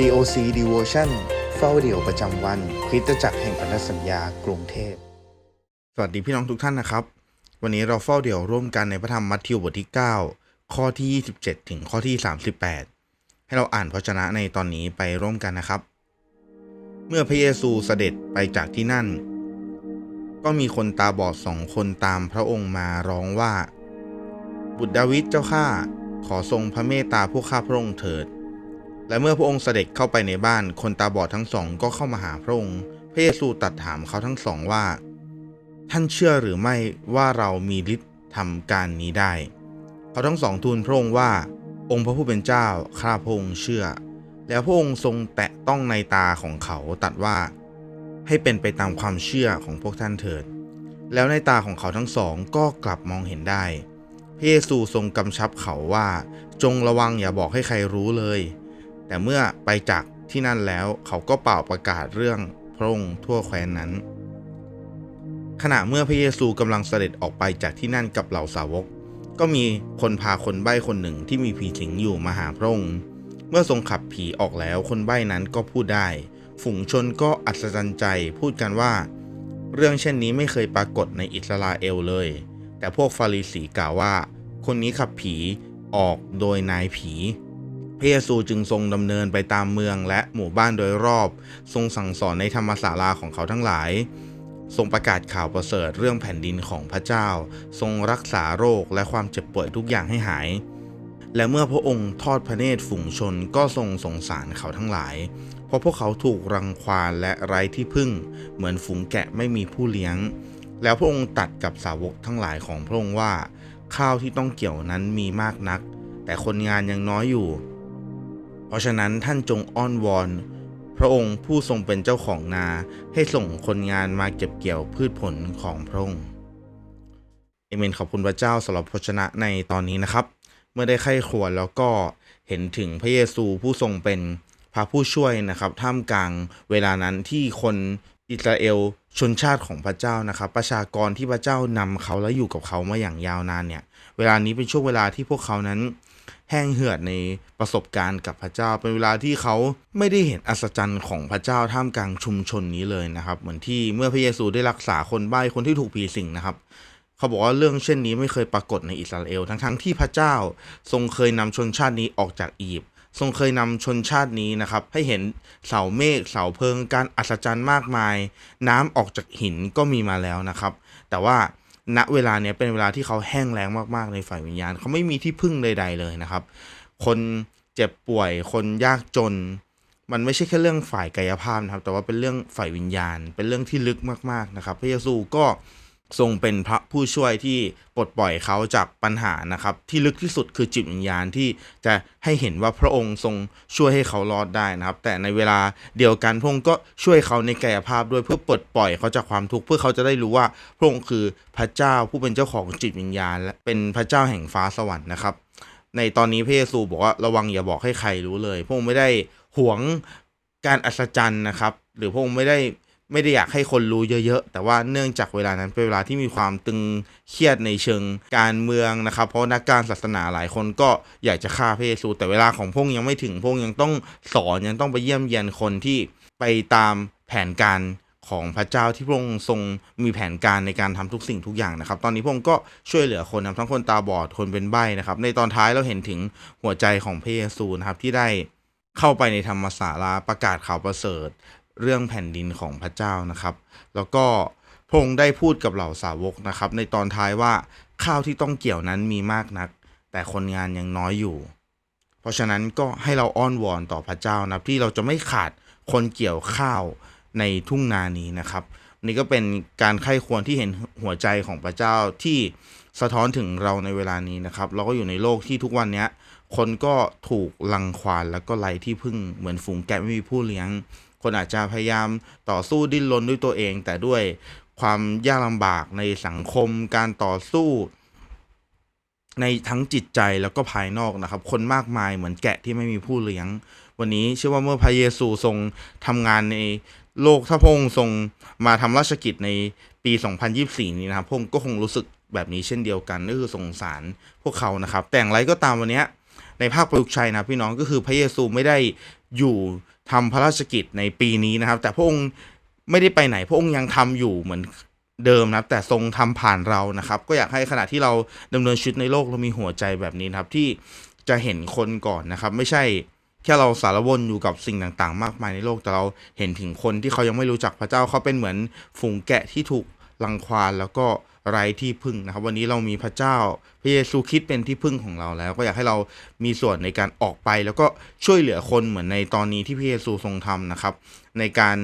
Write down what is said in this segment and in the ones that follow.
COC Devotion เฝ้าเดี่ยวประจำวันคริสตจักรแห่งพันธสัญญากรุงเทพ สวัสดีพี่น้องทุกท่านนะครับ วันนี้เราเฝ้าเดี่ยวร่วมกันในพระธรรมมัทธิวบทที่ 9 ข้อที่ 27 ถึงข้อที่ 38 ให้เราอ่านพระชนะในตอนนี้ไปร่วมกันนะครับ เมื่อพระเยซูเสด็จไปจากที่นั่น ก็มีคนตาบอดสองคนตามพระองค์มาร้องว่า บุตรดาวิดเจ้าข้าขอทรงพระเมตตาพวกข้าพระองค์เถิด และเมื่อพระองค์เสด็จเข้าไปในบ้านคนตาบอดทั้งสองก็เข้ามาหาพระองค์ พระเยซูตรัสถามเขาทั้งสองว่า ท่านเชื่อหรือไม่ว่าเรามีฤทธิ์ทำการนี้ได้ เขาทั้งสองทูลพระองค์ว่า องค์พระผู้เป็นเจ้าข้าพระองค์เชื่อ แล้วพระองค์ทรงแตะต้องในตาของเขาตรัสว่า ให้เป็นไปตามความเชื่อของพวกท่านเถิด แล้วในตาของเขาทั้งสองก็กลับมองเห็นได้ พระเยซูทรงกำชับเขาว่า จงระวังอย่าบอกให้ใครรู้เลย แต่เมื่อไปจากที่นั่นแล้วเขาก็เป่าประกาศเรื่องพระองค์ทั่วแคว้นนั้น ขณะเมื่อพระเยซูกำลังเสด็จออกไปจากที่นั่นกับเหล่าสาวก ก็มีคนพาคนใบ้คนหนึ่งที่มีผีสิงอยู่มาหาพระองค์ เมื่อทรงขับผีออกแล้วคนใบ้นั้นก็พูดได้ ฝูงชนก็อัศจรรย์ใจพูดกันว่า เรื่องเช่นนี้ไม่เคยปรากฏในอิสราเอลเลย แต่พวกฟาริสีกล่าวว่า คนนี้ขับผีออกโดยนายผี พระเยซูจึงทรงดำเนินไปตามเมืองและหมู่บ้านโดยรอบ ทรงสั่งสอนในธรรมศาลาของเขาทั้งหลาย ทรงประกาศข่าวประเสริฐเรื่องแผ่นดินของพระเจ้า ทรงรักษาโรคและความเจ็บป่วยทุกอย่างให้หาย และเมื่อพระองค์ทอดพระเนตรฝูงชนก็ทรงสงสารเขาทั้งหลาย เพราะพวกเขาถูกรังควานและไร้ที่พึ่ง เหมือนฝูงแกะไม่มีผู้เลี้ยง แล้วพระองค์ตัดกับสาวกทั้งหลายของพระองค์ว่า ข้าวที่ต้องเกี่ยวนั้นมีมากนัก แต่คนงานยังน้อยอยู่ เพราะฉะนั้นท่านจงอ้อนวอน พระองค์ผู้ทรงเป็นเจ้าของนาให้ส่งคนงานมาเก็บเกี่ยวพืชผลของพระองค์เอเมนขอบคุณพระเจ้าสำหรับพระชนะในตอนนี้นะครับ เมื่อได้ไข้ควญแล้วก็เห็นถึงพระเยซูผู้ทรงเป็นพระผู้ช่วยนะครับ ท่ามกลางเวลานั้นที่คนอิสราเอลชนชาติของพระเจ้านะครับ ประชากรที่พระเจ้านำเขาและอยู่กับเขามาอย่างยาวนานเนี่ย เวลานี้เป็นช่วงเวลาที่พวกเขานั้น แห้งเหือดในประสบการณ์กับพระเจ้า เป็นเวลาที่เขาไม่ได้เห็นอัศจรรย์ของพระเจ้าท่ามกลางชุมชนนี้เลยนะครับ เหมือนที่เมื่อพระเยซูได้รักษาคนใบ้คนที่ถูกผีสิงนะครับเขาบอกว่าเรื่องเช่นนี้ไม่เคยปรากฏในอิสราเอลทั้งๆที่พระเจ้า ทรงเคยนำชนชาตินี้ออกจากอียิปต์ทรงเคยนำชนชาตินี้นะครับ ให้เห็นเสาเมฆเสาเพิง การอัศจรรย์มากมาย น้ำออกจากหินก็มีมาแล้วนะครับ แต่ว่า ณเวลาเนี้ยเป็นเวลาที่เขาแห้งแล้งมากๆในฝ่ายวิญญาณ เขาไม่มีที่พึ่งใดๆเลยนะครับ คนเจ็บป่วยคนยากจน มันไม่ใช่แค่เรื่องฝ่ายกายภาพนะครับ แต่ว่าเป็นเรื่องฝ่ายวิญญาณ เป็นเรื่องที่ลึกมากๆนะครับ พระเยซูก็ ทรงเป็นพระผู้ช่วยที่ปลดปล่อยเขาจากปัญหานะครับ ที่ลึกที่สุดคือจิตวิญญาณที่จะให้เห็นว่าพระองค์ทรงช่วยให้เขารอดได้นะครับ แต่ในเวลาเดียวกันพระองค์ก็ช่วยเขาในกายภาพด้วยเพื่อปลดปล่อยเขาจากความทุกข์เพื่อเขาจะได้รู้ว่าพระองค์คือพระเจ้าผู้เป็นเจ้าของจิตวิญญาณ และเป็นพระเจ้าแห่งฟ้าสวรรค์นะครับ ในตอนนี้พระเยซูบอกว่าระวังอย่าบอกให้ใครรู้เลย พระองค์ไม่ได้หวงการอัศจรรย์นะครับ หรือพระองค์ไม่ได้ ไม่ได้อยากให้คนรู้เยอะๆ แต่ว่าเนื่องจากเวลานั้นเป็นเวลาที่มีความตึงเครียดในเชิงการเมืองนะครับ เพราะนักการศาสนาหลายคนก็อยากจะฆ่าพระเยซู แต่เวลาของพงค์ยังไม่ถึงพงค์ยังต้องสอนยังต้องไปเยี่ยมเยียนคนที่ไปตามแผนการของพระเจ้าที่พระองค์ทรงมีแผนการในการทำทุกสิ่งทุกอย่างนะครับ ตอนนี้พระองค์ก็ช่วยเหลือคนนะทั้งคนตาบอดคนเป็นใบ้นะครับ ในตอนท้ายเราเห็นถึงหัวใจของพระเยซูนะครับที่ได้เข้าไปในธรรมศาลาประกาศข่าวประเสริฐ เรื่องแผ่นดินของพระเจ้านะครับ แล้วก็พระองค์ได้พูดกับเหล่าสาวกนะครับ ในตอนท้ายว่าข้าวที่ต้องเกี่ยวนั้นมีมากนัก แต่คนงานยังน้อยอยู่ เพราะฉะนั้นก็ให้เราอ้อนวอนต่อพระเจ้านะครับที่เราจะไม่ขาดคนเกี่ยวข้าวในทุ่งนานี้นะครับ นี่ก็เป็นการไข้ควรที่เห็นหัวใจของพระเจ้าที่สะท้อนถึงเราในเวลานี้นะครับ เราก็อยู่ในโลกที่ทุกวันนี้คนก็ถูกลังควานแล้วก็ไร้ที่พึ่งเหมือนฝูงแกะไม่มีผู้เลี้ยง คนอาจจะพยายามต่อสู้ดิ้นรนด้วยตัวเอง แต่ด้วยความยากลำบากในสังคมการต่อสู้ ในทั้งจิตใจแล้วก็ภายนอกนะครับ คนมากมายเหมือนแกะที่ไม่มีผู้เลี้ยง วันนี้เชื่อว่าเมื่อพระเยซูทรงทำงานในโลกถ้าพงค์ทรงมาทำราชกิจในปี 2024 นี้นะครับพงค์ก็คงรู้สึกแบบนี้เช่นเดียวกันก็คือสงสารพวกเขานะครับ แต่อย่างไรก็ตามวันนี้ในภาคประยุกต์ชัยนะพี่น้องก็คือพระเยซูไม่ได้อยู่ทำพระราชกิจในปีนี้นะครับ แต่พระองค์ไม่ได้ไปไหนพระองค์ยังทำอยู่เหมือนเดิมนะครับแต่ทรงทำผ่านเรานะครับ ก็อยากให้ขณะที่เราดำเนินชีวิตในโลกเรามีหัวใจแบบนี้นะครับที่จะเห็นคนก่อนนะครับ ไม่ใช่แค่เราสารวนอยู่กับสิ่งต่างๆ มากมายในโลกแต่เราเห็นถึงคนที่เขายังไม่รู้จักพระเจ้าเขาเป็นเหมือนฝูงแกะที่ถูก รังควานแล้วก็ไร้ที่พึ่งนะครับ วันนี้เรามีพระเจ้าพระเยซูคริดเป็นที่พึ่งของเราแล้ว ก็อยากให้เรามีส่วนในการออกไป แล้วก็ช่วยเหลือคนเหมือนในตอนนี้ที่พระเยซูทรงทำนะครับ ในการ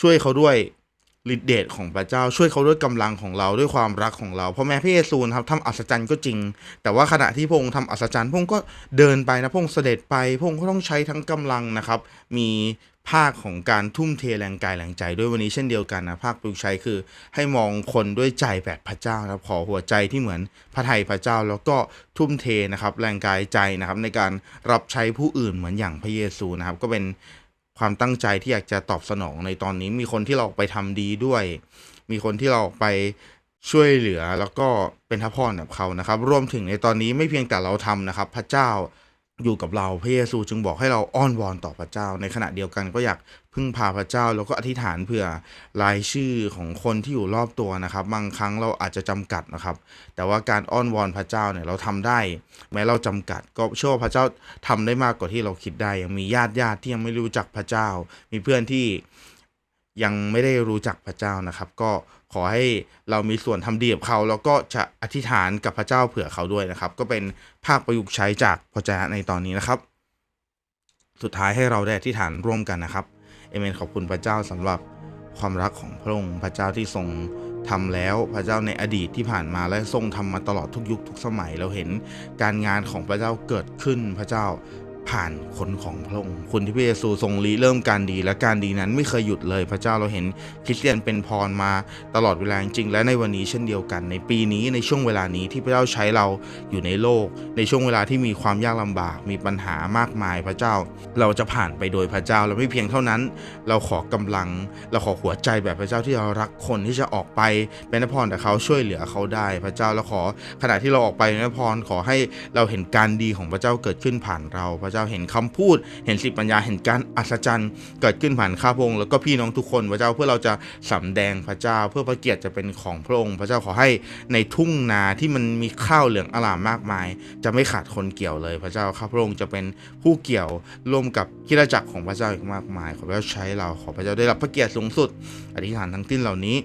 ช่วยเขาด้วยฤทธิเดชของพระเจ้าช่วยเขาด้วยกำลังของเราด้วยความรักของเราเพราะแม้พระเยซูนะครับทำอัศจรรย์ก็จริง แต่ว่าขณะที่พระองค์ทำอัศจรรย์พระองค์ก็เดินไปนะพระองค์เสด็จไปพระองค์ก็ต้องใช้ทั้งกำลังนะครับ มี ภาคของการทุ่มเทแรงกายแรงใจ ด้วยวันนี้เช่นเดียวกันนะภาคปลุกใช้คือ ให้มองคนด้วยใจแบบพระเจ้านะขอหัวใจที่เหมือนพระไทยพระเจ้า แล้วก็ทุ่มเทนะครับแรงกายใจนะครับในการรับใช้ผู้อื่นเหมือนอย่างพระเยซูนะครับก็เป็นความตั้งใจที่อยากจะตอบสนองในตอนนี้มีคนที่เราไปทำดีด้วย มีคนที่เราไปช่วยเหลือแล้วก็เป็นทัพพรกับเขานะครับ รวมถึงในตอนนี้ไม่เพียงแต่เราทำนะครับ พระเจ้า อยู่กับเราพระเยซูจึงบอกให้เราอ้อนวอนต่อพระเจ้า ในขณะเดียวกันก็อยากพึ่งพาพระเจ้าแล้วก็อธิษฐานเผื่อรายชื่อของคนที่อยู่รอบตัวนะครับ บางครั้งเราอาจจะจำกัดนะครับ แต่ว่าการอ้อนวอนพระเจ้าเนี่ยเราทำได้ แม้เราจำกัด ก็เชื่อว่าพระเจ้าทำได้มากกว่าที่เราคิดได้ยังมีญาติญาติที่ยังไม่รู้จักพระเจ้า มีเพื่อนที่ ยังไม่ได้รู้จักพระเจ้านะครับ ก็ขอให้เรามีส่วนทำดีกับเขา แล้วก็จะอธิษฐานกับพระเจ้าเผื่อเขาด้วยนะครับ ก็เป็นภาคประยุกต์ใช้จากพระเจ้าในตอนนี้นะครับ สุดท้ายให้เราได้อธิษฐานร่วมกันนะครับเอเมนขอบคุณพระเจ้าสำหรับความรักของพระองค์พระเจ้าที่ทรงทำแล้วพระเจ้าในอดีตที่ผ่านมาและทรงทำมาตลอดทุกยุคทุกสมัยเราเห็นการงานของพระเจ้าเกิดขึ้นพระเจ้า ผ่านคนของพระองค์คุณที่พระเยซูทรงริเริ่มการดี และการดีนั้นไม่เคยหยุดเลย พระเจ้าเราเห็นคริสเตียนเป็นพรมาตลอดเวลาจริงและในวันนี้เช่นเดียวกัน ในปีนี้ในช่วงเวลานี้ที่พระเจ้าใช้เราอยู่ในโลก ในช่วงเวลาที่มีความยากลำบากมีปัญหามากมายพระเจ้า เราจะผ่านไปโดยพระเจ้าและไม่เพียงเท่านั้น เราขอกำลัง เราขอหัวใจแบบพระเจ้าที่เรารักคนที่จะออกไปเป็นพรแต่เขาช่วยเหลือเขาได้พระเจ้าแล้วขอขณะที่เราออกไปเป็นพรขอให้เราเห็นการดีของพระเจ้าเกิดขึ้นผ่านเราพระเจ้าเห็นคำพูด เห็นสิปัญญาเห็นการอัศจรรย์ เกิดขึ้นผ่านข้าพระองค์แล้วก็พี่น้องทุกคนพระเจ้าเพื่อเราจะสำแดงพระเจ้า เพื่อพระเกียรติจะเป็นของพระองค์ พระเจ้าขอให้ในทุ่งนาที่มันมีข้าวเหลืองอลามมากมาย จะไม่ขาดคนเกี่ยวเลย พระเจ้าข้าพระองค์จะเป็นผู้เกี่ยวร่วมกับคริสตจักรของพระเจ้าอีกมากมาย ขอพระเจ้าใช้เราขอพระเจ้าได้รับพระเกียรติสูงสุด อธิษฐานทั้งสิ้นเหล่านี้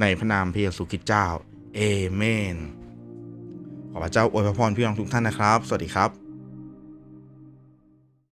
ในพระนามพระเยซูคริสต์เจ้าเอเมนขอพระเจ้าอวยพรพี่น้องทุกท่านนะครับ สวัสดีครับ